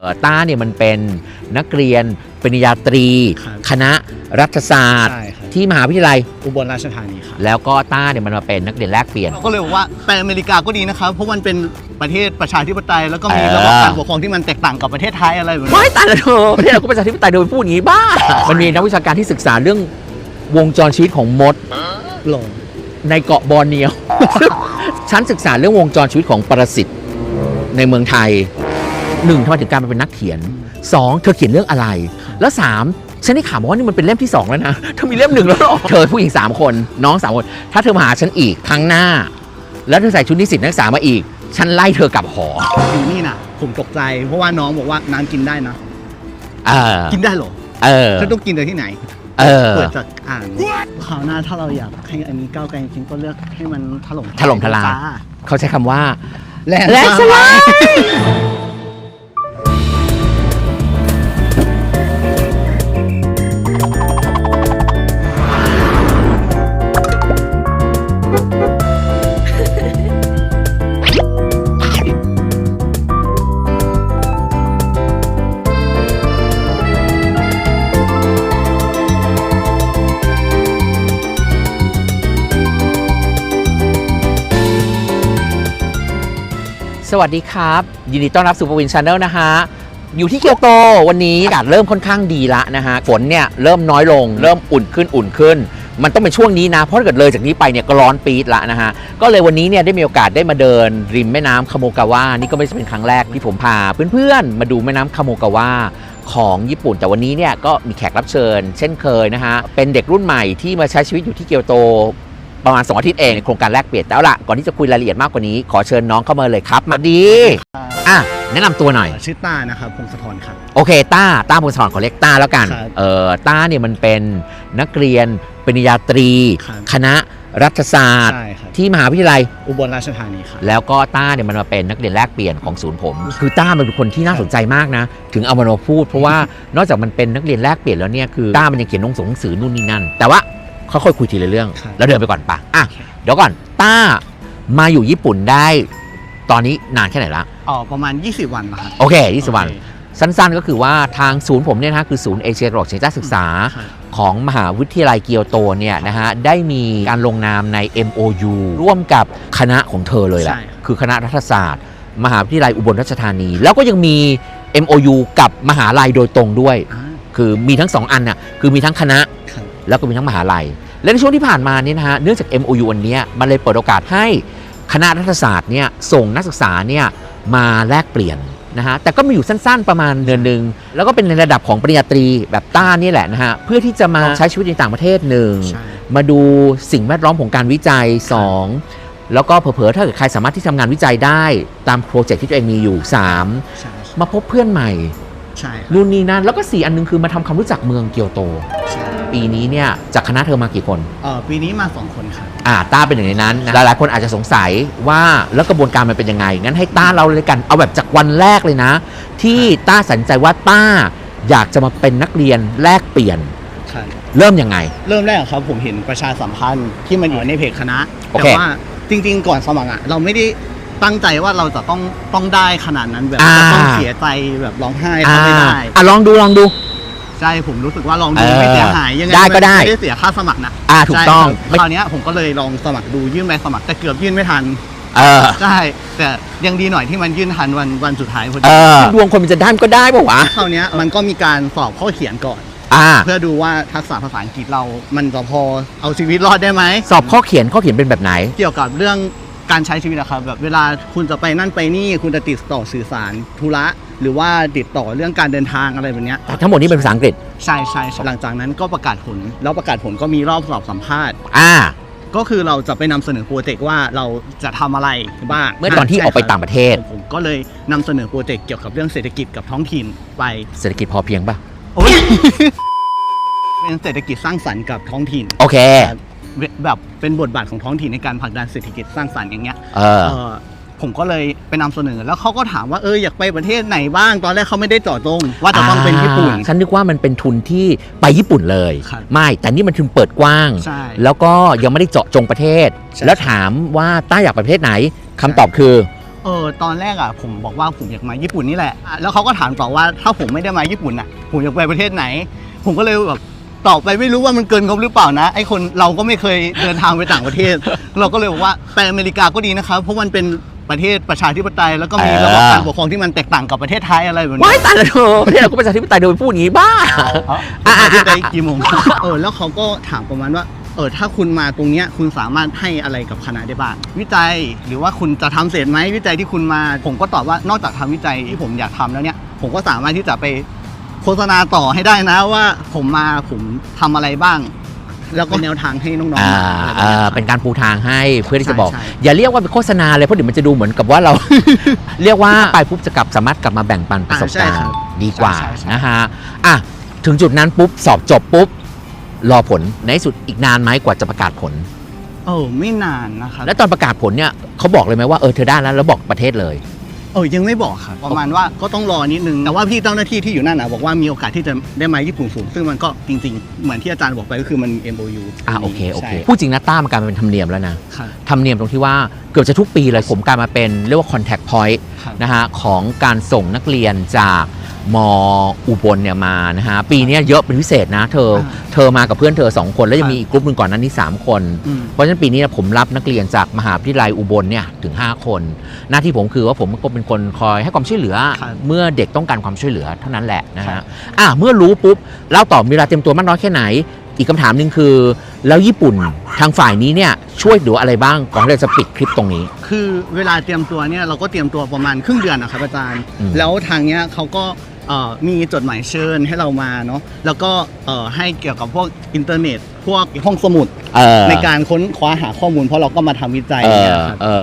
เอ่อต้าเนี่ยมันเป็นนักเรียนปริญญาตรี ครับคณะรัฐศาสตร์ ใช่ครับ ที่มหาวิทยาลัย อุบลราชธานีครับแล้วก็ต้าเนี่ยมันมาเป็นนักเรียนแลกเปลี่ยน เราก็เลยบอกว่าไปอเมริกาก็ดีนะครับ เพราะมันเป็นประเทศประชาธิปไตย แล้วก็มีเออระบบการปกครองที่มันแตกต่างกับประเทศไทยอะไรแบบนี้ ไม่ตายแล้วเธอประเทศเราก็ประชาธิปไตยโดยพูดอย่างนี้บ้า มันมีนักวิชาการที่ศึกษาเรื่องวงจรชีวิตของมดหลงในเกาะบอร์เนียว ฉันศึกษาเรื่องวงจรชีวิตของปรสิตในเมืองไทย หนึ่งทำไมถึงการมาเป็นนักเขียนสองเธอเขียนเรื่องอะไร แล้วสามฉันได้ข่าวมาว่านี่มันเป็นเล่มที่สองแล้วนะเธอมีเล่มหนึ่งแล้วเหรอเธอผู้หญิงสามคนน้องสามคนถ้าเธอมาหาฉันอีกครั้งหน้า แล้วเธอใส่ชุดนิสิตนักศึกษามาอีก ฉันไล่เธอกลับหออยู่นี่น่ะ ผมตกใจ เพราะว่าน้องบอกว่าน้ำกินได้นะเออกินได้เหรอเออฉันต้องกินจากที่ไหนเออเปิดจากอ่านคราวหน้าถ้าเราอยากให้อันนี้ก้าวไกลจริงๆก็เลือกให้มันถล่มถล่มทลายจ้เขาใช้คำว่าแลนแลนด์ สวัสดีครับ ยินดีต้อนรับสู่ปวินชาแนลนะฮะ อยู่ที่เกียวโตวันนี้อากาศเริ่มค่อนข้างดีละนะฮะ ฝนเนี่ยเริ่มน้อยลง เริ่มอุ่นขึ้นอุ่นขึ้น มันต้องเป็นช่วงนี้นะ เพราะถ้าเกิดเลยจากนี้ไปเนี่ยก็ร้อนปี๊ดละนะฮะ ก็เลยวันนี้เนี่ยได้มีโอกาสได้มาเดิน ริมแม่น้ำคาโมกาวะนี่ก็ไม่ใช่เป็นครั้งแรกที่ผมพาเพื่อนๆมาดูแม่น้ำคาโมกาวะของญี่ปุ่น แต่วันนี้เนี่ยก็มีแขกรับเชิญ เช่นเคยนะฮะ เป็นเด็กรุ่นใหม่ที่มาใช้ชีวิตอยู่ที่เกียวโต ประมาณ 2 อาทิตย์เองในโครงการแลกเปลี่ยนแต่เอาล่ะก่อนที่จะคุยรายละเอียดมากกว่านี้ขอเชิญน้องเข้ามาเลยครับมาดีอะแนะนำตัวหน่อย ชื่อต้านะครับพงศธรครับ โอเคต้าต้าพงศธรขอเรียกต้าแล้วกันครับเออต้าเนี่ยมันเป็นนักเรียนปริญญาตรี ครับ คณะรัฐศาสตร์ ใช่ครับที่มหาวิทยาลัย อุบลราชธานีครับ แล้วก็ต้าเนี่ยมันมาเป็นนักเรียนแลกเปลี่ยนของศูนย์ผม คือต้ามันเป็นคนที่น่าสนใจมากนะ ถึงเอามันมาพูดเพราะว่านอกจากมันเป็นนักเรียนแลกเปลี่ยนแล้วเนี่ยคือต้ามันยังเขียนหนังสือหนังสือนู่นนี่นั่น แต่ว่า ค่อยๆคุยทีละเรื่อง ครับ แล้วเดินไปก่อนปะอะเดี๋ยวก่อนต้ามาอยู่ญี่ปุ่นได้ ตอนนี้นานแค่ไหนละ อ๋อประมาณ 20 วันนะครับโอเคยี่สิบวัน โอเคสั้นๆ ก็คือว่าทางศูนย์ผมเนี่ยนะฮะคือศูนย์เอเชียตะวันออกเฉียงใต้ศึกษา ครับ ของมหาวิทยาลัยเกียวโตเนี่ยนะฮะได้มีการลงนามใน MOU ร่วมกับคณะของเธอเลยแหละ ใช่ครับ คือคณะรัฐศาสตร์ มหาวิทยาลัยอุบลราชธานี แล้วก็ยังมี MOU กับมหาลัยโดยตรงด้วย อ่าคือมีทั้งสองอันน่ะคือมีทั้งคณะครับ แล้วก็มีทั้งมหาลัย และในช่วงที่ผ่านมาเนี่ยนะฮะเนื่องจาก MOU อันเนี้ยมันเลยเปิดโอกาสให้คณะรัฐศาสตร์เนี่ยส่งนักศึกษาเนี่ยมาแลกเปลี่ยนนะฮะแต่ก็มีอยู่สั้นๆประมาณเดือนหนึ่งแล้วก็เป็นในระดับของปริญญาตรีแบบต้านี่แหละนะฮะเพื่อที่จะมาใช้ชีวิตในต่างประเทศหนึ่งใช่มาดูสิ่งแวดล้อมของการวิจัย 2 แล้วก็เผลอๆถ้าเกิดใครสามารถที่ทำงานวิจัยได้ตามโปรเจกต์ที่ตัวเองมีอยู่ใช่3มาพบเพื่อนใหม่ ใช่ครับนู่นนี่นั่นแล้วก็สี่อันหนึงคือมาทำความรู้จักเมืองเกียวโต ใช่ปีนี้เนี่ยจากคณะเธอมากี่คน เอ่อปีนี้มาสองคนครับ อ่าต้าเป็นหนึ่งในนั้นนะหลายๆคนอาจจะสงสัยว่าแล้วกระบวนการมันเป็นยังไง งั้นให้ต้าเราเลยกันเอาแบบจากวันแรกเลยนะ ที่ต้าสันใจว่าต้าอยากจะมาเป็นนักเรียนแลกเปลี่ยนครับ เริ่มยังไง เริ่มแรกครับผมเห็นประชาสัมพันธ์ที่มันอยู่ในเพจคณะ โอแต่เค ว่าจริง ๆ ก่อนสมัครอะเราไม่ได้ ตั้งใจว่าเราจะต้องต้องได้ขนาดนั้นแบบอ่า จะต้องเสียใจแบบร้องไห้อ่าทำไม่ได้อะลองดูลองดู ใช่ผมรู้สึกว่าลองดูเออไม่เสียหายยังไงได้ก็ได้ ไม่ได้เสียค่าสมัครนะอ่าถูกต้องใช่ครับคราวเนี้ยผมก็เลยลองสมัครดูยื่นใบสมัครแต่เกือบยื่นไม่ทันเออใช่แต่ยังดีหน่อยที่มันยื่นทันวันวันสุดท้ายพอเอดีอดวงคนมันจะได้มันก็ได้ปะวะคราวเนี้ยมันก็มีการสอบข้อเขียนก่อน อ่า เพื่อดูว่าทักษะภาษาอังกฤษเรา มันจะพอเอาชีวิตรอดได้ไหม สอบข้อเขียนข้อเขียนเป็นแบบไหน เกี่ยวกับเรื่อง การใช้ชีวิตนะครับแบบเวลาคุณจะไปนั่นไปนี่ คุณจะติดต่อสื่อสารธุระ หรือว่าติดต่อเรื่องการเดินทางอะไรแบบเนี้ยทั้งหมดนี้เป็นภาษาอังกฤษใช่ใช่ใช่หลังจากนั้นก็ประกาศผล แล้วประกาศผลก็มีรอบสอบสัมภาษณ์ อ่า ก็คือเราจะไปนำเสนอโปรเจกต์ว่าเราจะทำอะไรบ้างเมื่อตอนที่ออกไปต่างประเทศ ผมก็เลยนำเสนอโปรเจกต์เกี่ยวกับเรื่องเศรษฐกิจกับท้องถิ่นไป เศรษฐกิจพอเพียงปะโอ้ย เป็นเศรษฐกิจสร้างสรรค์กับท้องถิ่น โอเค แบบเป็นบทบาทของท้องถิ่นในการผลักดันเศรษฐกิจสร้างสรรค์อย่างเงี้ยเออ เออผมก็เลยไปนำเสนอ แล้วเขาก็ถามว่าเอออยากไปประเทศไหนบ้าง ตอนแรกเขาไม่ได้เจาะจงว่าจะต้องเป็นญี่ปุ่น อ่าฉันนึกว่ามันเป็นทุนที่ไปญี่ปุ่นเลย ครับ ไม่แต่นี่มันทุนเปิดกว้าง ใช่ แล้วก็ยังไม่ได้เจาะจงประเทศ ใช่ แล้วถามว่าต้าอยากไปประเทศไหนคำตอบคือ เออตอนแรกอะผมบอกว่าผมอยากมาญี่ปุ่นนี่แหละอะแล้วเขาก็ถามต่อว่าถ้าผมไม่ได้มาญี่ปุ่นอะผมอยากไปประเทศไหน ผมก็เลยแบบ ตอบไปไม่รู้ว่ามันเกินงบหรือเปล่านะ ไอคนเราก็ไม่เคยเดินทางไปต่างประเทศ เราก็เลยบอกว่าไปอเมริกาก็ดีนะครับ เพราะมันเป็นประเทศประชาธิปไตยแล้วก็มีเออระบบการปกครองที่มันแตกต่างกับประเทศไทยอะไรแบบนี้ว้ายตายแล้วเธอประเทศเราก็ประชาธิปไตยโดยพูดอย่างนี้บ้าอะอะอะกี่โมงเออแล้วเขาก็ถามประมาณว่าเออถ้าคุณมาตรงเนี้ยคุณสามารถให้อะไรกับคณะได้บ้างวิจัยหรือว่าคุณจะทำเสร็จไหมวิจัยที่คุณมา ผมก็ตอบว่านอกจากทำวิจัยที่ผมอยากทำแล้วเนี่ยผมก็สามารถที่จะไป โฆษณาต่อให้ได้นะว่าผมมาผมทำอะไรบ้าง แล้วก็แนวทางให้น้องๆอ่าอะไรแบบเอ่นี้อครับเป็นการปูทางให้เพื่อที่จะบอก ใช่ใช่ อย่าเรียกว่าเป็นโฆษณาเลยเพราะเดี๋ยวมันจะดูเหมือนกับว่าเรา เรียกว่าไปปุ๊บจะกลับสามารถกลับมาแบ่งปันประสบอ่าใช่การครัณ์บดีกว่าใช่ใช่ นะฮะอะถึงจุดนั้นปุ๊บสอบจบปุ๊บรอผลในที่สุดอีกนานไหมกว่าจะประกาศผลเออไม่นานนะครับ แล้วตอนประกาศผลเนี่ยเขาบอกเลยไหมว่าเออเธอได้แล้วแล้วบอกประเทศเลย เออยังไม่บอกครับประมาณว่าก็ต้องรอนิดนึงแต่ว่าพี่เจ้าหน้าที่ที่อยู่นั่นนะบอกว่ามีโอกาสที่จะได้มาญี่ปุ่นสูง ซึ่งมันก็จริง ๆ เหมือนที่อาจารย์บอกไปก็คือมัน MOU อ่าโอเคโอเคใช่พูดจริงนะต้ามันกลายมาเป็นธรรมเนียมแล้วนะครับธรรมเนียมตรงที่ว่าเกือบจะทุกปีเลยผมกลายมาเป็นเรียกว่า contact point ครับนะฮะของการส่งนักเรียนจาก มอุบลเนี่ยมานะฮะปีเนี้ยเยอะเป็นพิเศษนะ เธอ อ่าเธอมากับเพื่อนเธอ2คนแล้วยังมีอีกกลุ่มหนึ่งก่อนนั้นนี่3คน อืม เพราะฉะนั้นปีนี้เนยผมรับนักเรียนจากมหาวิทยาลัยอุบลเนี่ยถึง 5 คน หน้าที่ผมคือว่าผมก็เป็นคนคอยให้ความช่วยเหลือ ครับเมื่อเด็กต้องการความช่วยเหลือเท่านั้นแหละนะครัฮะบ อะเมื่อรู้ปุ๊บเล่าต่อมีเวลาเตรียมตัวมากน้อยแค่ไหน อีกคำถามหนึ่งคือ แล้วญี่ปุ่นทางฝ่ายนี้เนี่ยช่วยเหลืออะไรบ้างก่อนที่เราจะปิดคลิปตรงนี้ คือเวลาเตรียมตัวเนี่ยเราก็เตรียมตัวประมาณครึ่งเดือนนะครับอาจารย์ อืมแล้วทางเนี้ยเขาก็เอ่อ มีจดหมายเชิญให้เรามาเนาะแล้วก็เอ่อให้เกี่ยวกับพวกอินเทอร์เน็ต พวกห้องสมุดเออในการค้นคว้าหาข้อมูลเพราะเราก็มาทำวิจัยเอเนี่ยอครับเออ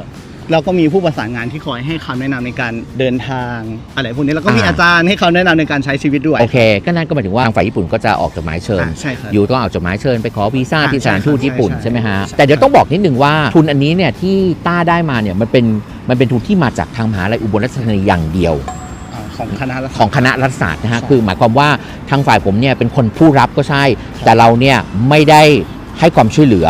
แล้วก็มีผู้ประสานงานที่คอยให้คำแนะนำในการเดินทางอะไรพวกนี้แล้วก็มีอ่าอาจารย์ให้คำแนะนำในการใช้ชีวิตด้วยโอเคก็นั่นก็หมายถึงว่าทางฝ่ายญี่ปุ่นก็จะออกจดหมายเชิญอ่าใช่ครับอยู่ต้องเอาจดหมายเชิญไปขอวีซ่าอ่าที่สถานทูตใช่ญี่ปุ่นใช่ใช่ไหมฮะใช่แต่เดี๋ยวต้องบอกนิดนึงว่าทุนอันนี้เนี่ยที่ต้าได้มาเนี่ยมันเป็นมันเป็นทุนที่มาจากทางมหาลัยอุบลราชธานีอย่างเดียวอ่า ของคณะรัฐของคณะรัฐศาสตร์นะฮะใช่คือหมายความว่าทางฝ่ายผมเนี่ยเป็นคนผู้รับก็ใช่ แต่เราเนี่ยไม่ได้ให้ความช่วยเหลือ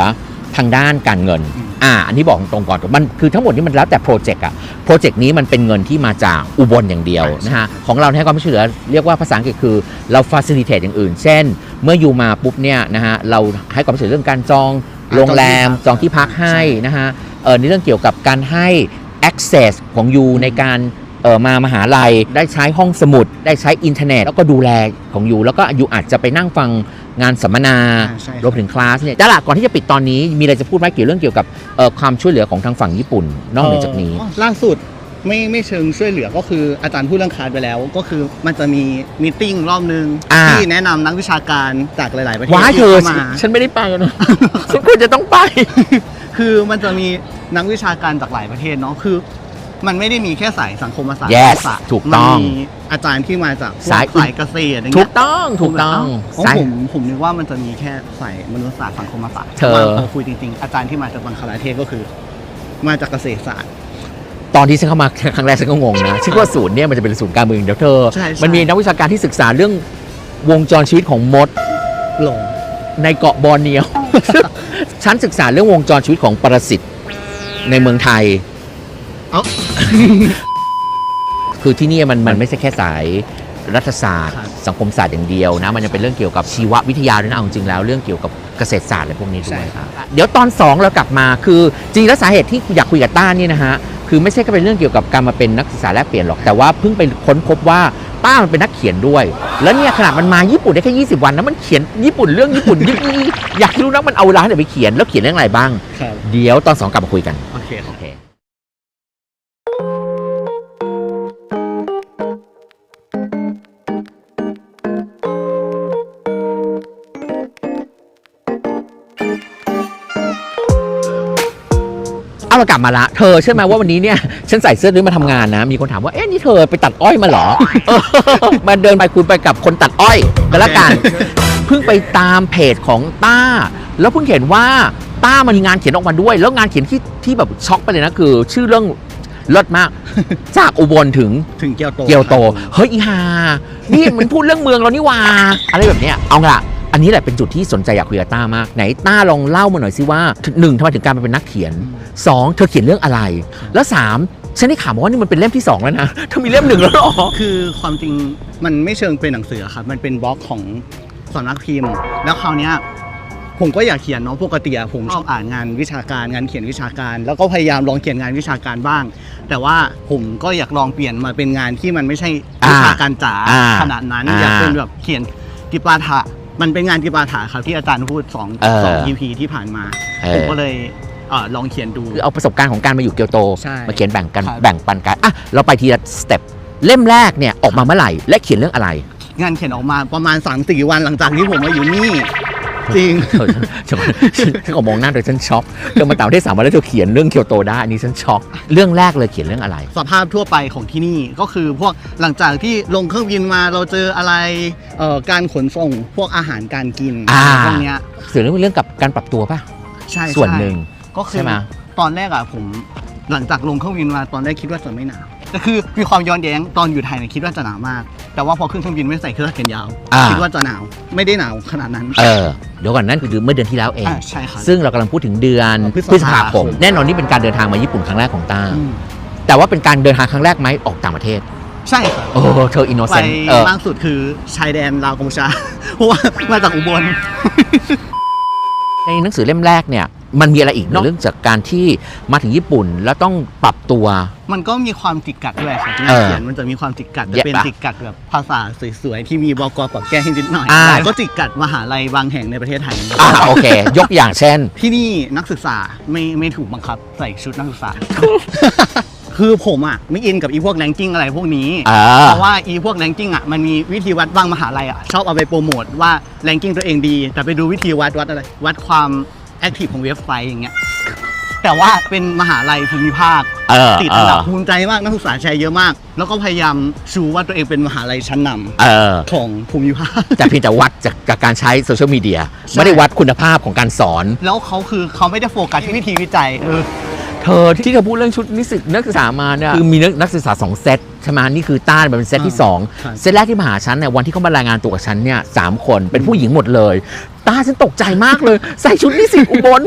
ทางด้านการเงินอืมอ่าอันนี้บอกตรงๆก่อนมันคือทั้งหมดนี้มันแล้วแต่โปรเจกต์อะโปรเจกต์นี้มันเป็นเงินที่มาจากอุบลอย่างเดียวนะฮะของเราให้ความช่วยเหลือเรียกว่าภาษาอังกฤษคือเรา facilitate อย่างอื่น เช่น เมื่ออยู่มาปุ๊บเนี่ยนะฮะเราให้ความช่วยเหลือเรื่องการจองโรงแรมจองที่พักให้นะฮะเออในเรื่องเกี่ยวกับการให้ access ของยูในการ เออมามหาลัย ได้ใช้ห้องสมุด ได้ใช้อินเทอร์เน็ตแล้วก็ดูแลของยูแล้วก็ยูอาจจะไปนั่งฟังงานสัมมนาอ่าใช่ครับ รวมถึงคลาสเนี่ยจ้าละก่อนที่จะปิดตอนนี้มีอะไรจะพูดไหมเกี่ยวเรื่องเกี่ยวกับเอ่อความช่วยเหลือของทางฝั่งญี่ปุ่น นอกเหนือจากนี้ อ๋อล่าสุดไม่ไม่เชิงช่วยเหลือก็คืออาจารย์พูดเรื่องคาร์ดไปแล้ว ก็คือมันจะมีมีตติ้งรอบนึง อ่า ที่แนะนำนักวิชาการจากหลาย ๆ ประเทศว้ายเธที่อเข้ามา ฉันไม่ได้ไปนะ ฉันควรจะต้องไป คือมันจะมีนักวิชาการจากหลายประเทศเนาะคือ มันไม่ได้มีแค่สายสังคมศาสตร์ Yes ศาสตร์ถูกต้องมันมีอาจารย์ที่มาจากพวกสายสายเกษตรอย่างถูเงี้กยต้องถูกต้องผมสาย ผมผมนึกว่ามันจะมีแค่สายมนุษยศาสตร์สังคมศาสตร์เธอว่าพอคุยจริงๆอาจารย์ที่มาจากบังคลาเทศก็คือ มาจากเกษตรศาสตร์ ตอนที่ฉันเข้ามาครั้งแรกฉันก็งงนะฉันว่าศูนย์เนี่ยมันจะเป็นศูนย์การเมืองเดี๋ยวเธอ ใช่ใช่ มันมีนักวิชาการที่ศึกษาเรื่องวงจรชีวิตของมด หลง ในเกาะบอร์เนียว ฉันศึกษาเรื่องวงจรชีวิตของปรสิตในเมืองไทย เอ้า คือที่นี่มันมันไม่ใช่แค่สายรัฐศาสตร์ ครับสังคมศาสตร์อย่างเดียวนะ มันยังเป็นเรื่องเกี่ยวกับชีววิทยาด้วยนะเอาจริงๆแล้วเรื่องเกี่ยวกับเกษตรศาสตร์อะไรพวกนี้ด้ใช่วยครับ เดี๋ยวตอน 2 เรากลับมาคือจริงแล้วสาเหตุที่อยากคุยกับต้านี่นะฮะคือไม่ใช่แค่เป็นเรื่องเกี่ยวกับการมาเป็นนักศึกษาแลกเปลี่ยนหรอกแต่ว่าเพิ่งไปค้นพบว่าต้ามันเป็นนักเขียนด้วย แล้วเนี่ยขนาดมันมาญี่ปุ่นได้แค่20 วันนะมันเขียนญี่ปุ่นเรื่องญี่ปุ่นยิบยิบอยากรู้นะมันเอาเวลาไหนไปเขียนแล้วเขียนเรื่องอะไรบ้าง ครับ เดี๋ยวตอนสองกลับมาคุยกันโอเคครับ โอเค กลับมาละ เธอเชื่อไหมว่าวันนี้เนี่ยฉันใส่เสื้อนี้มาทำงานนะ มีคนถามว่าเอ๊ะนี่เธอไปตัดอ้อยมาเหรอมันเดินไปคุยไปกับคนตัดอ้อยกันละกัน เพิ่งไปตามเพจของต้า แล้วเพิ่งเห็นว่าต้ามันมีงานเขียนออกมาด้วย แล้วงานเขียนที่ที่แบบช็อกไปเลยนะคือ ชื่อเรื่องเลิศมาก จากอุบลถึงถึงเกียวโตเกียวโต เฮ้ยอีฮานี่มันพูดเรื่องเมืองเรานี่ว่า อะไรแบบเนี้ยเอาละ อันนี้แหละเป็นจุดที่สนใจอยากคุยกับต้ามากไหนต้าลองเล่ามาหน่อยสิว่าหนึ่งทำไมถึงการมาเป็นนักเขียนสองเธอเขียนเรื่องอะไร แล้วสามฉันได้ข่าวมาว่านี่มันเป็นเล่มที่สองแล้วนะเธอมีเล่มหนึ่งแล้วเหรอคือความจริงมันไม่เชิงเป็นหนังสือครับมันเป็นบล็อกของสำนักพิมพ์ แล้วคราวเนี้ยผมก็อยากเขียนเนาะปกติอะผมชอบอ่านงานวิชาการงานเขียนวิชาการ แล้วก็พยายามลองเขียนงานวิชาการบ้าง แต่ว่าผมก็อยากลองเปลี่ยนมาเป็นงานที่มันไม่ใช่วิชาการจ๋าอ่าขนาดนั้นอ่าอยากเป็นแบบเขียนกิปาถะ มันเป็นงานกิปาถะครับที่อาจารย์พูดสองเออสอง EP ที่ผ่านมา เออ ผมก็เลยเออลองเขียนดู คือเอาประสบการณ์ของการมาอยู่เกียวโต ใช่มาเขียนแบ่งกันครับ แบ่งปันกันอะเราไปทีละสเต็ปเล่มแรกเนี่ยออกมาเมื่อไหร่ และเขียนเรื่องอะไร งานเขียนออกมาประมาณ3-4วันหลังจากที่ผมมาอยู่นี่ จริงเธอฉันฉันฉันก็มองหน้าเธอฉันช็อกเธอมาต่างประเทศสามวันแล้วเธอเขียนเรื่องเกียวโตได้อันนี้ฉันช็อกเรื่องแรกเลยเขียนเรื่องอะไร สภาพทั่วไปของที่นี่ก็คือพวกหลังจากที่ลงเครื่องบินมาเราเจออะไรเอ่อการขนส่งพวกอาหารการกินอ่าพวกเนี้ยเขียนเรื่องเรื่องกับการปรับตัวป่ะใช่ส่วนหนึ่งใช่ก็คืใช่อไหมตอนแรกอะผมหลังจากลงเครื่องบินมาตอนแรกคิดว่าจะไม่หนาว แต่คือมีความย้อนแย้งตอนอยู่ไทยเนี่ยคิดว่าจะหนาวมาก แต่ว่าพอขึ้นเครื่องบินไม่ใส่เครื่องแขนยาวอ่า คิดว่าจะหนาวไม่ได้หนาวขนาดนั้น เออเดี๋ยวก่อนนั่นคือเมื่อเดือนที่แล้วเอง อ่าใช่ครับซึ่งเรากำลังพูดถึงเดือนพฤษภาพฤษภาคม แน่นอนนี่เป็นการเดินทางมาญี่ปุ่นครั้งแรกของต้าอืมแต่ว่าเป็นการเดินทางครั้งแรกไหมออกต่างประเทศ ใช่ครับโอ้เธออินโนไปเซนต์เออล่าสุดคือชายแดนลาวกัมพูชา เพราะว่ามาจากอุบล ในหนังสือเล่มแรกเนี่ย มันมีอะไรอีกนอกเรื่องจากการที่มาถึงญี่ปุ่นแล้วต้องปรับตัว มันก็มีความจิกกัดด้วยครับเออเขียนมันจะมีความจิกกัดเย็จะบเป็นปะจิกกัดแบบภาษาสวยๆที่มีบกปรับแก้ให้นิดหน่อยอ่าแล้วก็จิกกัดมหาลัยบางแห่งในประเทศไทยอ่าโอเค ยกอย่างเช่น ที่นี่นักศึกษาไม่ไม่ถูกบังคับใส่ชุดนักศึกษาคือผมอะไม่อินกับอีพวกแรงกิ้งอะไรพวกนี้อ่าเพราะว่าอีพวกแรงกิ้งอะมันมีวิธีวัดบางมหาลัยอะชอบเอาไปโปรโมทว่าแรงกิ้งตัวเองดี แต่ไปดูวิธีวัดวัดอะไร วัดความ แอคทีฟของเว็บไซต์อย่างเงี้ยแต่ว่าเป็นมหาลัยภูมิภาคเออติดเออันดัอบภูมิใจมากนักศึกษาแชร์เยอะมาก แล้วก็พยายามชูว่าตัวเองเป็นมหาลัยชั้นนำเออของภูมิภาคแต่เพียงแต่วัดจากจากการใช้โซเชียลมีเดียใช่ไม่ได้วัดคุณภาพของการสอน แล้วเขาคือเขาไม่ได้โฟกัสที่วิธีวิจัยเออ เธอที่เธอพูดเรื่องชุดนิสิตนักศึกษามาเนี่ยคือมีนักนักศึกษาสองเซตใช่ไหมนี่คือต้านมันเป็นเซตที่สองครับเซตแรกที่มาหาฉันเนี่ยวันที่เขามารายงานตัวกับฉันเนี่ยสามคนเป็นผู้หญิงหมดเลยตาฉันตกใจมากเลย ใส่ชุดนิสิตอุบล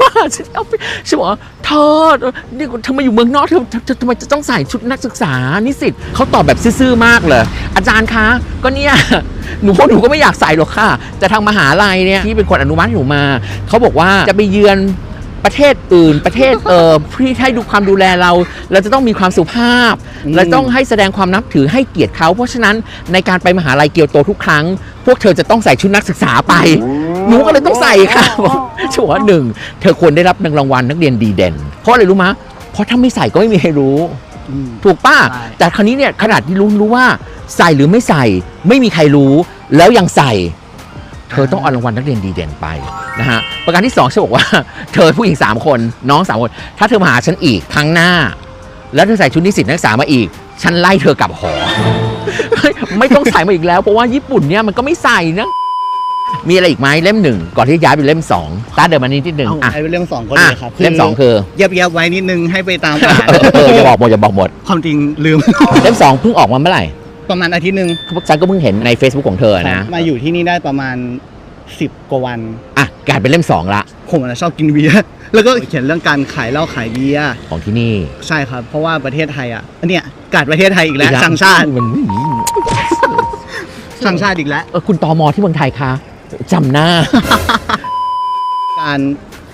มาหาฉันเอาไปฉันบอกว่าเธอนี่เธอมาอยู่เมืองนอกเธอเธอเธอทำไมจะต้องใส่ชุดนักศึกษานิสิตเขาตอบแบบซื่อๆมากเลย อาจารย์คะก็เนี่ยหนูพวกหนูก็ไม่อยากใส่หรอกค่ะ แต่ทางมหาลัยเนี่ยที่เป็นคนอนุมัติหนูมาเขาบอกว่าจะไปเยือน ประเทศอื่น ประเทศเอ่อที่ให้ดูความดูแลเรา เราจะต้องมีความสุภาพอืมเราต้องให้แสดงความนับถือให้เกียรติเขา เพราะฉะนั้นในการไปมหาลัยเกียวโตทุกครั้ง พวกเธอจะต้องใส่ชุดนักศึกษาไปหนูก็เลยต้องใส่ค่ะบอกชัวร์หนึ่งเธอควรได้รับรางวัลนักเรียนดีเด่น เพราะอะไรรู้มะเพราะถ้าไม่ใส่ก็ไม่มีใครรู้อืมถูกป้าใช่แต่คราวนี้เนี่ยขนาดที่รู้รู้ว่า ใส่หรือไม่ใส่ไม่มีใครรู้ แล้วยังใส่ เธอต้องเอารางวัลนักเรียนดีเด่นไปนะฮะประการที่สองฉันบอกว่า เธอผู้หญิงสามคนน้องสามคนถ้าเธอมาหาฉันอีกครั้งหน้า แล้วเธอใส่ชุดนิสิตนักศึกษามาอีก ฉันไล่เธอกลับหอเฮ้ยไม่ต้องใส่มาอีกแล้ว เพราะว่าญี่ปุ่นเนี่ยมันก็ไม่ใส่นะมีอะไรอีกไหมเล่มหนึ่งก่อนที่ย้ายไปเล่มสองตาเดินมานิดนิดหนึ่งเอาอะไอ้เรื่องสองก็อะเลยครับเล่มสองคือเย็บเย็บๆไว้นิดนึงให้ไปตามอ่านเออเอออย่าบอกหมดอย่าบอกหมดความจริงลืมเล่มสองเพิ่งออกมาเมื่อไหร่ ประมาณอาทิตย์หนึ่งฉันก็เพิ่งเห็นใน Facebook ของเธอนะ มาอยู่ที่นี่ได้ประมาณ 10 กว่าวัน อะกลายเป็นเล่มสองละ ผมอะชอบกินเบียร์ แล้วก็เขียนเรื่องการขายเหล้าขายเบียร์ ของที่นี่ ใช่ครับ เพราะว่าประเทศไทยอะอันเนี่ยกาดประเทศไทยอีกแล้วอีกช่างชาติมันไม่มีช่างชาติอีกแล้ว เออคุณตอมอที่เมืองไทยคะจำหน้าการ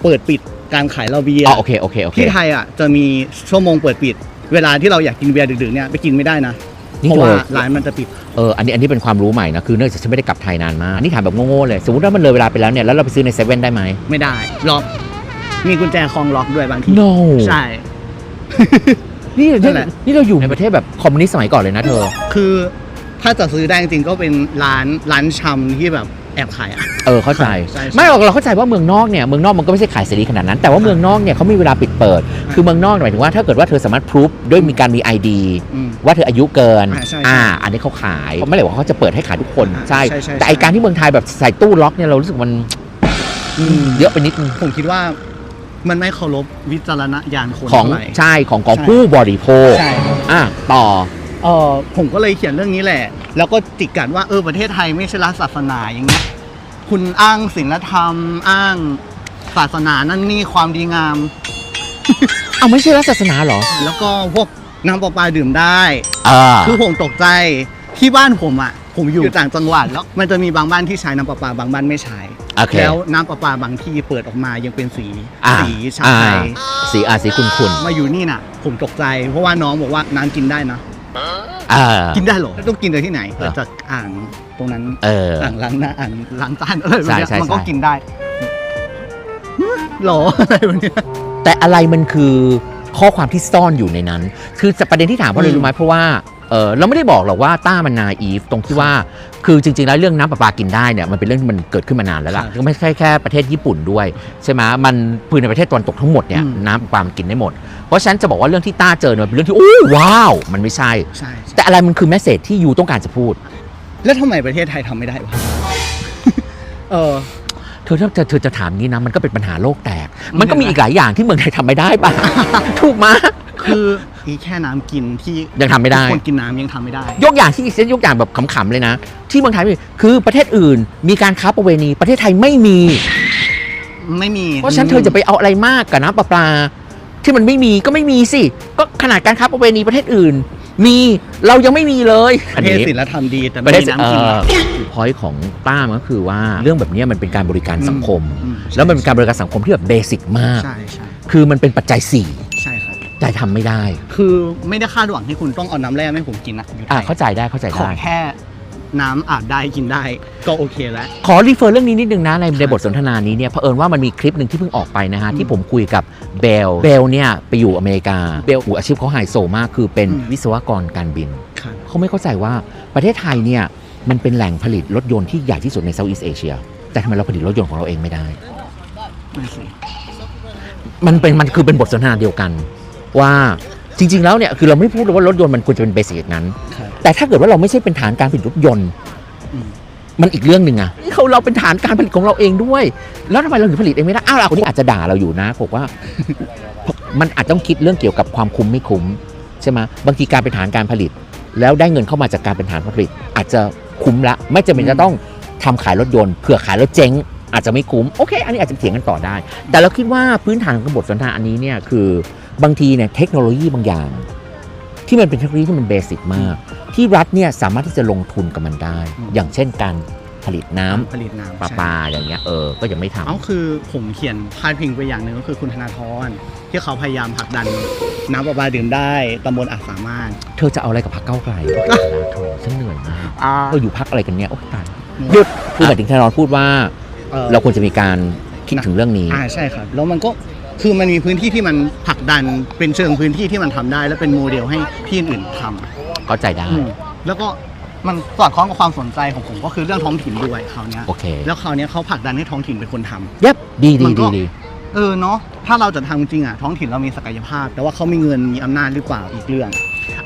เปิดปิดการขายเหล้าเบียร์อ๋อโอเคโอเคโอเคที่ไทยอะจะมีชั่วโมงเปิดปิด เวลาที่เราอยากกินเบียร์ดึกๆเนี่ยไปกินไม่ได้นะนี่ เพราะเธว่าอร้านมันจะปิดเอออันนี้อันนี้เป็นความรู้ใหม่นะคือเนื่องจากฉันไม่ได้กลับไทยนานมากอันนี่ถามแบบโง่ๆเลยสมมติว่ามันเลยเวลาไปแล้วเนี่ยแล้วเราไปซื้อในเซเว่นได้ไหมไม่ได้ล็อกมีกุญแจคล้องล็อกด้วยบางที no ใช่ นี่นั่นแหละ นี่เราอยู่ในประเทศแบบคอมมิวนิสต์สมัยก่อนเลยนะเธอ คือถ้าจะซื้อได้จริงๆก็เป็นร้านร้านชำที่แบบแอบขายอะ เออเข้าใจ ใช่ใช่ ไม่หรอกเราเข้าใจว่าเมืองนอกเนี่ยเมืองนอกมันก็ไม่ใช่ขายเสรีขนาดนั้น แต่ว่าเมืองนอกเนี่ยเขามีเวลาปิดเปิด คือเมืองนอกหมายถึงว่าถ้าเกิดว่าเธอสามารถพิสูจด้วยมีการมี ID อืม ว่าเธออายุเกินอ่าใช่ใช่อ่าอันนี้เขาขายเขาไม่ได้บอกว่าเขาจะเปิดให้ขายทุกคนอ่าใช่ ใช่ใช่ แต่ไอการที่เมืองไทยแบบใส่ตู้ล็อกเนี่ยเรารู้สึกมันอืมเยอะไปนิดนึงผมคิดว่ามันไม่เคารพวิจารณญาณคนของเท่าไหร่ ใช่ของของใช่ ผู้บริโภคใช่ครับอะต่อ เออผมก็เลยเขียนเรื่องนี้แหละ แล้วก็ติดกันว่าเออประเทศไทยไม่ใช่รัฐศาสนาอย่างเงี้ยคุณอ้างศีลธรรม อ้างศาสนานั่นนี่ความดีงาม เอาไม่ใช่รัฐศาสนาเหรอ แล้วก็พวกน้ำประปาดื่มได้เออคือผมตกใจที่บ้านผมอะ ผมอยู่ต่างจังหวัดแล้วมันจะมีบางบ้านที่ใช้น้ำประปาบางบ้านไม่ใช้โอเคแล้วน้ำประปาบางที่เปิดออกมายังเป็นสีอ่าสีชาอ่าไทยสีอาสีคุณคุณมาอยู่นี่น่ะ ผมตกใจ เพราะว่าน้องบอกว่าน้ำกินได้นะเออกินได้เหรอแล้วต้องกินจากที่ไหนเหรอเปิดจากอ่างตรงนั้นเออ อ่างล้างหน้าอ่างล้างจานอะไรแบบเนี้ยใช่ใช่มันก็ใช่ กินได้หรออะไรแบบเนี้ย แต่อะไรมันคือข้อความที่ซ่อนอยู่ในนั้น คือประเด็นที่ถามเพราะอะไรอืมรู้ไหมเพราะว่า เออเราไม่ได้บอกหรอกว่าต้ามันนาอีฟตรงที่ว่าคือจริงๆแล้วเรื่องน้ำประปากินได้เนี่ยมันเป็นเรื่องที่มันเกิดขึ้นมานานแล้วล่ะครับก็ไม่ใช่แค่ประเทศญี่ปุ่นด้วยใช่ไหมมันพื้นในประเทศตะวันตกทั้งหมดเนี่ยอืมน้ำประปามันกินได้หมด เพราะฉะนั้นจะบอกว่าเรื่องที่ต้าเจอเนี่ยเป็นเรื่องที่โอ้ว้าว มันไม่ใช่ใช่ใช่แต่อะไรมันคือแมสเซจที่ยูต้องการจะพูด แล้วทำไมประเทศไทยทำไม่ได้วะเออเธอถ้าเธอเธอจะถามงี้นะมันก็เป็นปัญหาโลกแตกอืมมันก็มีอีกหลายอย่างที่เมืองไทยทำไม่ได้ป่ะ ถูกไหมยคืออีแค่น้ำกินที่ยังทำไม่ได้ทุกคนกินน้ำยังทำไม่ได้ ยกอย่างที่เซนยกอย่างแบบขำๆเลยนะ ที่เมืองไทยไม่มีคือประเทศอื่น มีการค้าประเวณี ประเทศไทยไม่มี ไม่มี เพราะฉะนันเธอจะไปเอาอะไรมากกับน้ำประปา ที่มันไม่มีก็ไม่มีสิก็ขนาดการค้าประเวณีประเทศอื่น มีเรายังไม่มีเลยประเทศศิลธรรมดีแต่ปไม่ระเทศมีน้ำกินพอยของป้ามันก็คือว่าเรื่องแบบเนี้ยมันเป็นการบริการสังคมอืมแล้วมันเป็นการบริการสังคมที่แบบเบสิกมาก ใช่ใช่คือมันเป็นปัจจัยสี่ใช่ครับแต่ทำไม่ได้ คือไม่ได้คาดหวังให้คุณต้องเอาน้ำแร่ให้ผมกินนะอยู่ไทอ่ายเข้าใจได้เข้าใจขอได้ แค่ น้ำอาบได้กินได้ก็โอเคแล้ว ขอรีเฟอร์เรื่องนี้นิดนึงนะในในบทสนทนานี้เนี่ยเผอิญว่ามันมีคลิปหนึ่งที่เพิ่งออกไปนะฮะอืมที่ผมคุยกับเบลเบลเนี่ยไปอยู่อเมริกาเบลอาชีพเขาไฮโซมากคือเป็นอืมวิศวกรการบินครับเขาไม่เข้าใจว่าประเทศไทยเนี่ยมันเป็นแหล่งผลิตรถยนต์ที่ใหญ่ที่สุดในเซาท์อีสเอเชียแต่ทำไมเราผลิตรถยนต์ของเราเองไม่ได้นั่นสิมันเป็นมันคือเป็นบทสนทนาเดียวกันว่า จริง ๆ แล้วเนี่ยคือเราไม่พูดเลยว่ารถยนต์มันควรจะเป็นเบสิกอย่างนั้น ครับแต่ถ้าเกิดว่าเราไม่ใช่เป็นฐานการผลิตรถยนต์ อืม มันอีกเรื่องหนึ่งอะเขาเราเป็นฐานการผลิตของเราเองด้วย แล้วทำไมเราถึงผลิตเองไม่ได้ อ้าวคนนี้อาจจะด่าเราอยู่นะบอกว่า มันอาจต้องคิดเรื่องเกี่ยวกับความคุ้มไม่คุ้มใช่ไหมบางทีการเป็นฐานการผลิต แล้วได้เงินเข้ามาจากการเป็นฐานผลิต อาจจะคุ้มละ ไม่จำเป็นจะต้องทำขายรถยนต์เผื่อขายแล้วเจ๊ง อาจจะไม่คุ้มโอเค อันนี้อาจจะเถียงกันต่อได้ แต่เราคิดว่าพื้นฐานของบทสนทนาอันนี้เนี่ยคือ บางทีเนี่ยเทคโนโลยีบางอย่าง ที่มันเป็นเทคโนโลยีที่มันเบสิกมาก ที่รัฐเนี่ยสามารถที่จะลงทุนกับมันได้อืมอย่างเช่นการผลิตน้ำผลิตน้ำปลาใช่ปลาอย่างเงี้ยเออก็ยังไม่ทำเอาคือผมเขียนพาดพิงไปอย่างหนึ่งก็คือคุณธนาธรที่เขาพยายามผลักดันน้ำประปาดื่มได้ตำบลอาจสามารถ เธอจะเอาอะไรกับพรรคเก้าวไกลโถฉันเหนื่อยมากอ่าเอออยู่พักอะไรกันเนี่ยโอ้ตายหยุดคือหมายถึงธนาธรพูดว่า เราควรจะมีการคิดถึงเรื่องนี้อ่าใช่ครับ แล้วมันก็ คือมันมีพื้นที่ที่มันผลักดันเป็นเชิงพื้นที่ที่มันทำได้ และเป็นโมเดลให้ที่อื่นทำ เข้าใจได้ อืมแล้วก็มันสอดคล้องกับความสนใจของผมก็คือเรื่องท้องถิ่นด้วยคราวเนี้ยโอเค แล้วคราวเนี้ยเขาผลักดันให้ท้องถิ่นเป็นคนทำ เย็บดีมัดีนก็ ดีดีเออเนาะถ้าเราจะทำจริงอะท้องถิ่นเรามีศักยภาพ แต่ว่าเขามีเงินมีอำนาจหรือเปล่าอีกเรื่อง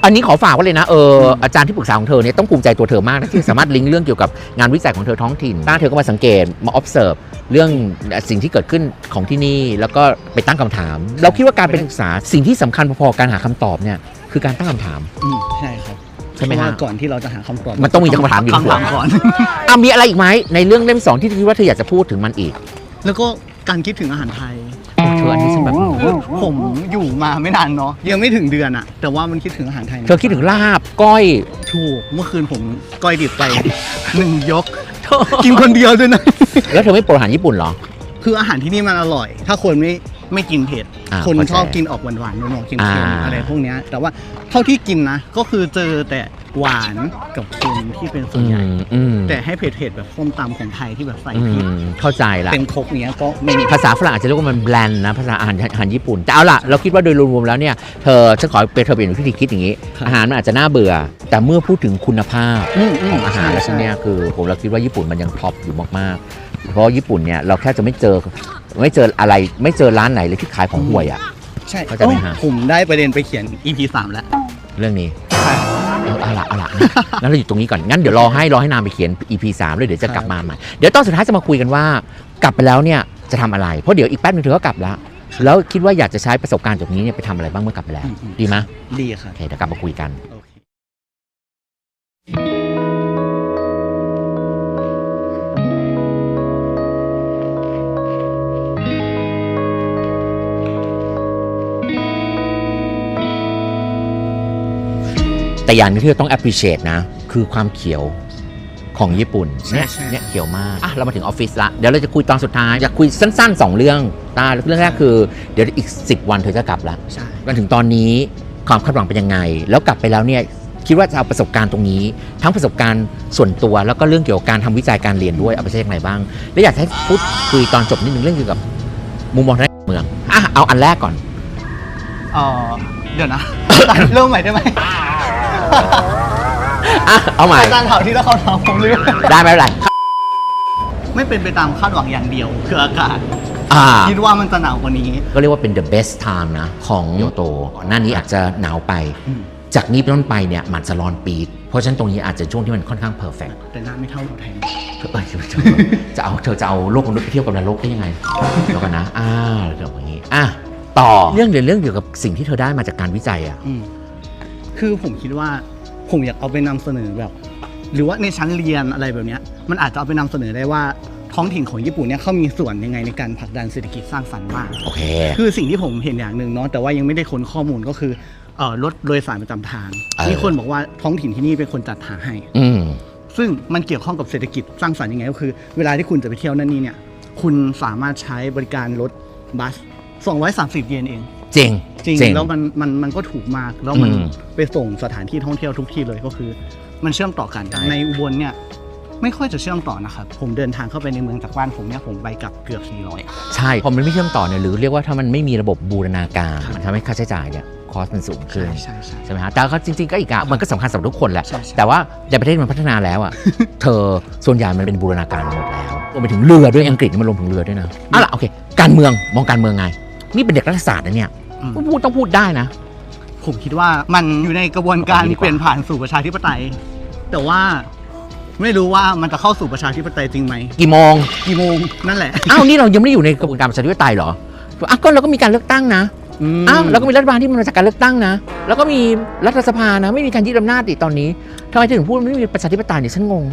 อันนี้ขอฝากไว้เลยนะเอออมอาจารย์ที่ปรึกษาของเธอเนี่ยต้องภูมิใจตัวเธอมากนะที่สามารถลิงก์เรื่องเกี่ยวกับงานวิจัยของเธอท้องถิ่นต้าเธอก็มาสังเกตมา observe เรื่องสิ่งที่เกิดขึ้นของที่นี่แล้วก็ไปตั้งคำถาม เราคิดว่าการเป็นนักศึกษาสิ่งที่สำคัญพอๆการหาคำตอบเนี่ยคือการตั้งคำถามอืมใช่ครับใช่ไหมเพราะฮะว่าก่อนที่เราจะหาคำตอบมันต้องมีคำถามอยู่ในหัวคำถามก่อนอะมีอะไรอีกไหมในเรื่องเล่มสองที่เธอคิดว่าเธออยากจะพูดถึงมันอีก แล้วก็การคิดถึงอาหารไทย โอ้เธออันนี้ฉันแบบผมอยู่มาไม่นานเนาะยังไม่ถึงเดือนอะแต่ว่ามันคิดถึงอาหารไทยนะเธอคิดถึงลาบก้อยถูกเมื่อคืนผมก้อยดิบไปหนึ่งยก กินคนเดียวด้วยนะ แล้วเธอไม่โปรดอาหารญี่ปุ่นเหรอ คืออาหารที่นี่มันอร่อย ถ้าคนไม่ไม่กินเผ็ด อ่าคนเข้าใจชอบกินออกหวานๆนัวๆเค็มอ่าๆอะไรพวกเนี้ยแต่ว่าเท่าที่กินนะ ก็คือเจอแต่ หวานกับเค็มที่เป็นส่วนใหญ่อืมอืมแต่ให้เผ็ดๆแบบส้มตำของไทยที่แบบใส่อืพริกมเข้าใจละ เป็นครกเนี้ยก็ไม่มี ภาษาฝรั่งอาจจะเรียกว่ามันแบลนนะภาษาอาหารอาหารญี่ปุ่น แต่เอาล่ะ เราคิดว่าโดยรวมๆแล้วเนี่ยเธอฉันขอเป็นเธอเปลี่ยนวิธีคิดอย่างนี้ ครับ อาหารมันอาจจะน่าเบื่อ แต่เมื่อพูดถึงคุณภาพอืมอืขมองอาหารแล้วใช่เนี่ยคือผมเราคิดว่าญี่ปุ่นมันยังท็อปอยู่มากๆ เพราะญี่ปุ่นเนี่ยเราแค่จะไม่เจอไม่เจออะไรไม่เจอร้านไหนเลยที่ขายของห่วยอะใช่เข้าใจไหมฮะโอ้ผมได้ประเด็นไปเขียน EP สามแล้ว เรื่องนี้ เออเอาละเอาละนะงั้นเราอยู่ตรงนี้ก่อน งั้นเดี๋ยวรอให้รอให้นามไปเขียน EP 3เลยเดี๋ยวจะกลับมาใหม่ เดี๋ยวตอนสุดท้ายจะมาคุยกันว่า กลับไปแล้วเนี่ยจะทำอะไร เพราะเดี๋ยวอีกแป๊บนึงเธอก็กลับแล้ว แล้วคิดว่าอยากจะใช้ประสบการณ์จากนี้เนี่ยไปทำอะไรบ้างเมื่อกลับไปแล้วอืมอืมดีไหมดีครับโอเคเดี๋ยวกลับมาคุยกัน โอเค แต่อย่างหนึงที่เราต้อง appreciate นะ คือความเขียวของญี่ปุ่นใช่เนี่ยใช่เนี่ยเขียวมากอะเรามาถึงออฟฟิศละเดี๋ยวเราจะคุยตอนสุดท้ายอยากคุยสั้นๆ 2 เรื่องตาเรื่องแรกคือ เดี๋ยวอีก 10 วันเธอจะกลับแล้วใช่กันถึงตอนนี้ความคาดหวังเป็นยังไง แล้วกลับไปแล้วเนี่ยคิดว่าจะเอาประสบการณ์ตรงนี้ ทั้งประสบการณ์ส่วนตัวแล้วก็เรื่องเกี่ยวกับการทำวิจัยการเรียนด้วยเอาไปใช้อย่างไรบ้าง และอยากให้พูดคุยตอนจบนิดนึงเรื่องเกี่ยวกับมุมมองทางด้านเมืองอะเอาอันแรกก่อนเออเดี๋ยวนะเริ่มใหม่ได้ไหม อะเอาใหม่ อาจารย์ถามที่แล้วเขาถามผมเลยได้ไหมเป็นไรไม่เป็นไปตามคาดหวังอย่างเดียว คืออากาศอ่า คิดว่ามันจะหนาวกว่านี้ ก็เรียกว่าเป็น the best time นะ ของโยโตหน้านี้อาจจะหนาวไปจากนี้เป็นต้นไปเนี่ยมันจะร้อนปีดเพราะฉะนั้นตรงนี้อาจจะช่วงที่มันค่อนข้างเพอร์เฟกต์แต่หน้าไม่เท่าเราไทยเออเธอเธอจะเอาเธอจะเอาโลกมนุษย์ไปเที่ยวกับนรกได้ยังไงเดี๋ยวกันนะอ่าเดี๋ยวอย่างนี้อะต่อเรื่องเรียนเรื่องเกี่ยวกับสิ่งที่เธอได้มาจากการวิจัยอะ อืม คือผมคิดว่าผมอยากเอาไปนำเสนอแบบ หรือว่าในชั้นเรียนอะไรแบบเนี้ยมันอาจจะเอาไปนำเสนอได้ว่าท้องถิ่นของญี่ปุ่นเนี่ยเขามีส่วนยังไงในการผลักดันเศรษฐกิจสร้างสรรค์บ้าง โอเค คือสิ่งที่ผมเห็นอย่างหนึ่งเนาะแต่ว่ายังไม่ได้ค้นข้อมูลก็คือเอ่อรถโดยสารประจำทางเออ มีคนบอกว่าท้องถิ่นที่นี่เป็นคนจัดหาให้ อืม ซึ่งมันเกี่ยวข้องกับเศรษฐกิจสร้างสรรค์ยังไงก็คือ เวลาที่คุณจะไปเที่ยวนั่นนี่เนี่ย คุณสามารถใช้บริการรถบัส 230 เยนเอง จริงจริงแล้วมันมันมันก็ถูกมากแล้วมันอืม ไปส่งสถานที่ท่องเที่ยวทุกที่เลยก็คือ มันเชื่อมต่อกันใช่ในอุบลเนี่ยไม่ค่อยจะเชื่อมต่อนะครับผมเดินทางเข้าไปในเมืองจากบ้านผมเนี่ยผมไปกลับเกือบ400 ใช่พอมันไม่เชื่อมต่อเนี่ยหรือเรียกว่าถ้ามันไม่มีระบบบูรณาการมันทำให้ค่าใช้จ่ายเนี่ยคอสมันสูงขึ้นใช่ใช่ ใช่ไหมฮะแต่ก็จริงๆก็อีกอะมันก็สำคัญสำหรับทุกคนแหละ ใช่ใช่ แต่ว่าในประเทศมันพัฒนาแล้วอะเธอส่วนใหญ่มันเป็นบูรณาการหมดแล้วรวมไปถึงเรือด้วยอังกฤษนี่มันรวมถึงเรือด้วยนะเอาล่ะโอเค การเมืองมองการเมืองไง นี่เป็นเด็กรัฐศาสตร์นะเนี่ย อืมพูดต้องพูดได้นะ ผมคิดว่ามันอยู่ในกระบวนการเอาอย่างนี้ดีกว่า เปลี่ยนผ่านสู่ประชาธิปไตย แต่ว่าไม่รู้ว่ามันจะเข้าสู่ประชาธิปไตยจริงไหมกี่โมง กี่โมงนั่นแหละอ้าวนี่เรายังไม่ได้อยู่ในกระบวนการประชาธิปไตยเหรออ้าวก็เราก็มีการเลือกตั้งนะมอ้าวเราก็มีรัฐบาลที่มันมาจากการเลือกตั้งนะ แล้วก็มีรัฐสภานะ ไม่มีการยึดอำนาจอีกตอนนี้ทำไมถึงพูดไม่มีประชาธิปไตยเนี่ยฉันงง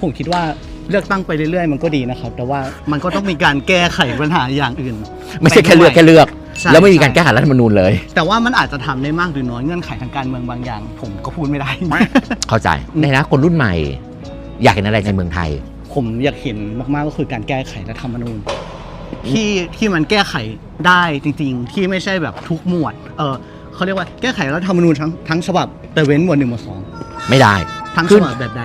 ผมคิดว่าเลือกตั้งไปเรื่อยๆ มันก็ดีนะครับ แต่ว่ามันก็ต้องมีการแก้ไขปัญหาอย่างอื่นไม่ใช่แค่เลือกแค่เลือก ใช่แล้วไม่มีการใช่แก้ไขรัฐธรรมนูญเลย แต่ว่ามันอาจจะทำได้มากหรือน้อยเงื่อนไขทางการเมืองบางอย่าง ผมก็พูดไม่ได้ เข้าใจในฐานะคนรุ่นใหม่ อยากเห็นอะไรในเมืองไทย ผมอยากเห็นมากๆก็คือการแก้ไขรัฐธรรมนูญที่ที่มันแก้ไขได้จริง ๆ ที่ไม่ใช่แบบทุกหมวด เออเขาเรียกว่าแก้ไขรัฐธรรมนูญทั้งทั้งฉบับแต่เว้นหมวดหนึ่งหมวดสองไม่ได้ ทั้งคืฉอบับแบบใด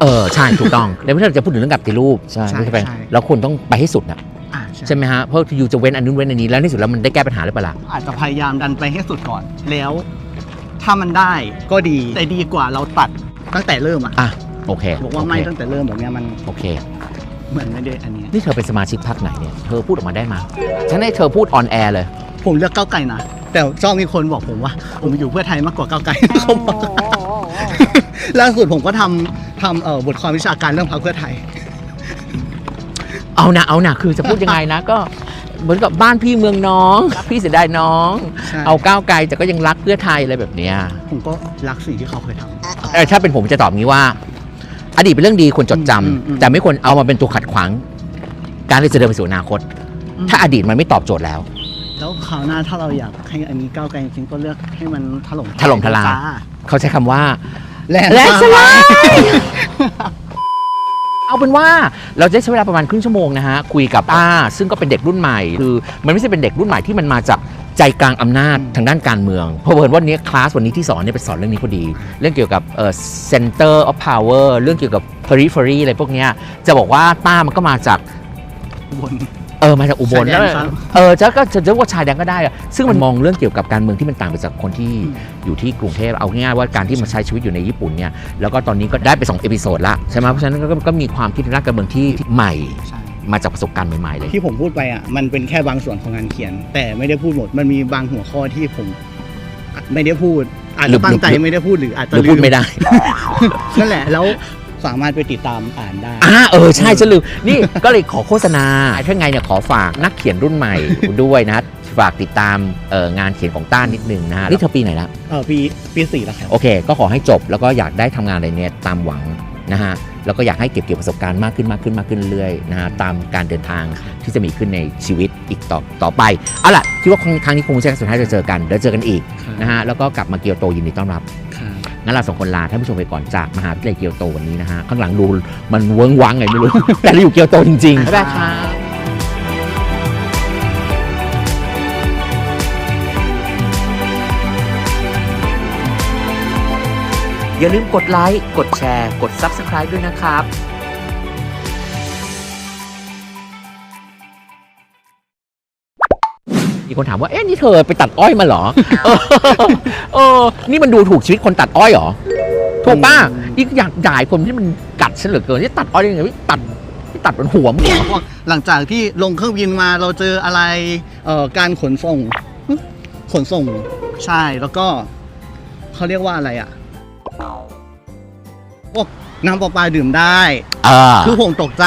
เออใช่ถูกต้อง แล้วถ้าเราจะพูดถึงเรื่องกับปฏิรูปใช่ใช่ไม่ใช่ไปใช่เราควรต้องไปให้สุดนะอ่า ใช่ไหมฮะเพราะอยู่จะเว้นอันนู้นเว้นอันนี้แล้วในที่สุดแล้วมันได้แก้ปัญหาหรือเปล่าล่ะอาจจะพยายามดันไปให้สุดก่อน แล้วถ้ามันได้ก็ดีแต่ดีกว่าเราตัดตั้งแต่เริ่มอะอะโอเคบอกว่าไม่โอเคตั้งแต่เริ่มแบบเนี้ยมันโอเคเหมือนไม่ได้อันเนี้ยนี่เธอเป็นสมาชิกพรรคไหนเนี่ยเธอพูดออกมาได้มาฉันให้เธอพูดออนแอร์เลย ผมเลือกก้าวไกลนะแต่ชอบมีคนบอกผมว่า ผมอยู่เพื่อไทยมากกว่าก้าวไกลเขาบอกล่าสุดผมก็ทำทำเอ่อบทความวิชาการเรื่องพรรคเพื่อไทย เอานะเอานะคือจะพูดยังไงนะ ก็เหมือนกับบ้านพี่เมืองน้องรักพี่เสียดายน้อง ใช่เอาก้าวไกลแต่ก็ยังรักเพื่อไทยอะไรแบบเนี้ยผมก็รักสิ่งที่เขาเคยทำเออถ้าเป็นผมจะตอบงี้ว่า อดีตเป็นเรื่องดีควรจดจำอืมอืมแต่ไม่ควรเอามาเป็นตัวขัดขวาง การที่จะเดินไปสู่อนาคตถ้าอดีตมันไม่ตอบโจทย์แล้ว แล้วคราวหน้าถ้าเราอยากให้อันนี้ก้าวไกลจริงๆก็เลือกให้มันถล่มถล่มทลายจ้เขาใช้คำว่าแลนแลนด์สไลด์ด์ เอาเป็นว่าเราจะใช้เวลาประมาณครึ่งชั่วโมงนะฮะคุยกับอาซึ่งก็เป็นเด็กรุ่นใหม่คือมันไม่ใช่เป็นเด็กรุ่นใหม่ที่มันมาจากใจกลางอำนาจทางด้านการเมือง เพราะเห็นว่านี้คลาสวันนี้ที่สอนเนี่ยไปสอนเรื่องนี้พอดี เรื่องเกี่ยวกับเอ่อ center of power เรื่องเกี่ยวกับ periphery อะไรพวกเนี้ยจะบอกว่าต้ามันก็มาจาก บน เออมาจากอุบลชายแดนแล้วครับ เออจะก็จะเรียกว่าชายแดนก็ได้อะซึ่งมันมองเรื่องเกี่ยวกับการเมืองที่มันต่างไปจากคนที่อืมอยู่ที่กรุงเทพเอาง่ายๆว่าการที่มาใช้ชีวิตอยู่ในญี่ปุ่นเนี่ยแล้วก็ตอนนี้ก็ได้ไป2เอพิโซดละใช่ไหมเพราะฉะนั้นก็ก็มีความคิดทางด้านการเมืองที่ที่ใหม่ ใช่ มาจากประสบการณ์ใหม่ๆเลย ที่ผมพูดไปอะมันเป็นแค่บางส่วนของงานเขียน แต่ไม่ได้พูดหมดมันมีบางหัวข้อที่ผมไม่ได้พูด อาจหรืจะอตั้งใจหรือ ไม่ได้พูดหรืออาจหจะรือพูดลืไม่ได้ นั่นแหละแล้ว สามารถไปติดตามอ่านได้ อ่าเออใช่ฉันลืมนี่ ก็เลยขอโฆษณาถ้าไงเนี่ยขอฝากนักเขียนรุ่นใหม่ ด้วยนะฝากติดตามเอ่องานเขียนของต้านนิดนึงนะฮะนี่เธอปีไหนละเออปีปีสี่แล้วครับ โอเค ก็ขอให้จบแล้วก็อยากได้ทำงานอะไรเนี่ยตามหวังนะฮะแล้วก็อยากให้เก็บเกี่ยวประสบการณ์มากขึ้นมากขึ้นมากขึ้นเรื่อยๆนะฮะตามการเดินทางที่จะมีขึ้นในชีวิตอีกต่อต่อไปเอาล่ะคิดว่าครั้งนี้คงไม่ใช่ครั้งสุดท้ายจะเจอกันเดี๋ยวเจอกันอีกนะฮะแล้วก็กลับมาเกียวโตยินดีต้อนรับ ครับ งั้นเราสองคนลาท่านผู้ชมไปก่อนจากมหาวิทยาลัยเกียวโตวันนี้นะฮะข้างหลังดูมันเวิ้งว้างไงไม่รู้ แต่เราอยู่เกียวโตจริงๆค่ะอย่าลืมกดไลค์ กดแชร์ กด Subscribe ด้วยนะครับ มีคนถามว่า เอ๊ะนี่เธอไปตัดอ้อยมาเหรอ เออเออนี่มันดูถูกชีวิตคนตัดอ้อยเหรอ ถูกป่ะนี่อยากด่ายคนที่มันกัดฉันเหลือเกินที่ตัดอ้อยได้ยังไงไม่ตัดไม่ตัดบนหัวมึงเหรอพวกหลังจากที่ลงเครื่องบินมาเราเจออะไรเอ่อการขนส่งหึขนส่งใช่แล้วก็เขาเรียกว่าอะไรอะพวกน้ำประปาดื่มได้อ่าคือผมตกใจ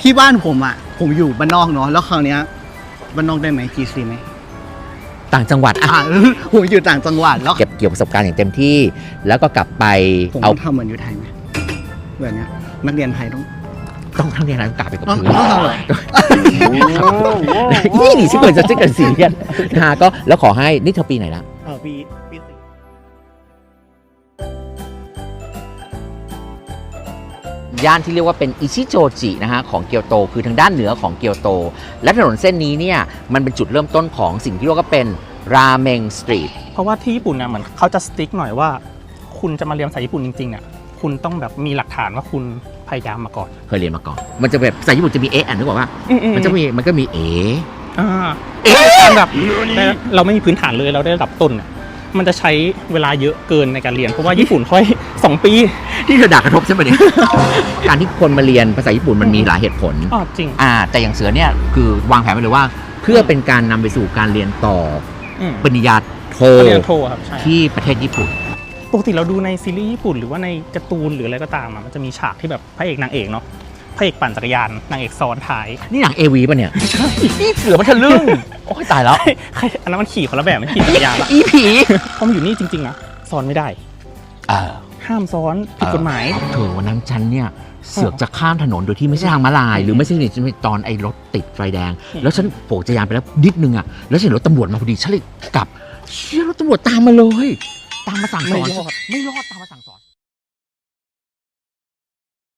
ที่บ้านผมอะ ผมอยู่บ้านนอกเนาะแล้วคราวเนี้ย บ้านนอกได้ไหม GC ไหมต่างจังหวัดอะอ่าผมอยู่ต่างจังหวัดแล้วเก็บเกี่ยวประสบการณ์อย่างเต็มที่ แล้วก็กลับไปผมเอาต้องทำเหมือนอยู่ไทยไหมแบบเนี้ยนักเรียนไทยต้อง ต้องทำยังไงกลับไปกับต้องพื้น ต้องทำอะไรนี่นี่ชิคกี้พายจะจิ้กันสีเรียนนะฮะก็แล้วขอให้นี่เธอปีไหนละ เออปี ย่านที่เรียกว่าเป็นอิชิโจจินะฮะของเกียวโต คือทางด้านเหนือของเกียวโต และถนนเส้นนี้เนี่ยมันเป็นจุดเริ่มต้นของสิ่งที่เรียกว่าเป็นราเมงสตรีทเพราะว่าที่ญี่ปุ่นเนี่ยเหมือนเขาจะสติ๊กหน่อยว่า คุณจะมาเรียนภาษาญี่ปุ่นจริงๆเนี่ยคุณต้องแบบมีหลักฐานว่าคุณพยายามมาก่อน เคยเรียนมาก่อน มันจะแบบภาษาญี่ปุ่นจะมีเอะอ่านนึกออกว่า มันจะมีมันก็มีเอะอ่าเอ๊ะการแบบได้เราไม่มีพื้นฐานเลยเราได้ระดับต้นเนี่ย มันจะใช้เวลาเยอะเกินในการเรียน เพราะว่าญี่ปุ่นค่อยสองปี ที่เธอด่ากระทบใช่ไหมเนี่ย การที่คนมาเรียนภาษาญี่ปุ่นมันมีหลายเหตุผล อ๋อจริง อ่า แต่อย่างเสือเนี่ยคือวางแผนไว้เลยว่า เพื่อเป็นการนำไปสู่การเรียนต่ออืมปริญญาโทเรียนโทครับใช่ที่ประเทศญี่ปุ่น ปกติเราดูในซีรีส์ญี่ปุ่นหรือว่าในการ์ตูนหรืออะไรก็ตามอะมันจะมีฉากที่แบบพระเอกนางเอกเนาะ พระเอกปั่นจักรยานนางเอกซ้อนท้าย นี่หนังเอวีป่ะเนี่ยนี่เสือมันทะลึ่งโอ้ยตายแล้วใครอันนั้นมันขี่คนละแบบมันขี่จักรยานละอีผีพอมาอยู่นี่จริงๆนะซ้อนไม่ได้เออห้ามซ้อนผิดกฎหมายเธอวันนั้นฉันเนี่ยเสือกจะข้ามถนนโดยที่ไม่ใช่ทางม้าลาย หรือไม่ใช่นี่ฉันตอนไอ้รถติดไฟแดงอืมแล้วฉันโผล่จักรยานไปแล้วนิดนึงอะแล้วฉันเห็นรถตำรวจมาพอดีฉันเลยกลับเชี่ยรถตำรวจตามมาเลย ตามมาสั่งสอนไม่รอดไม่รอดตามมาสั่งสอน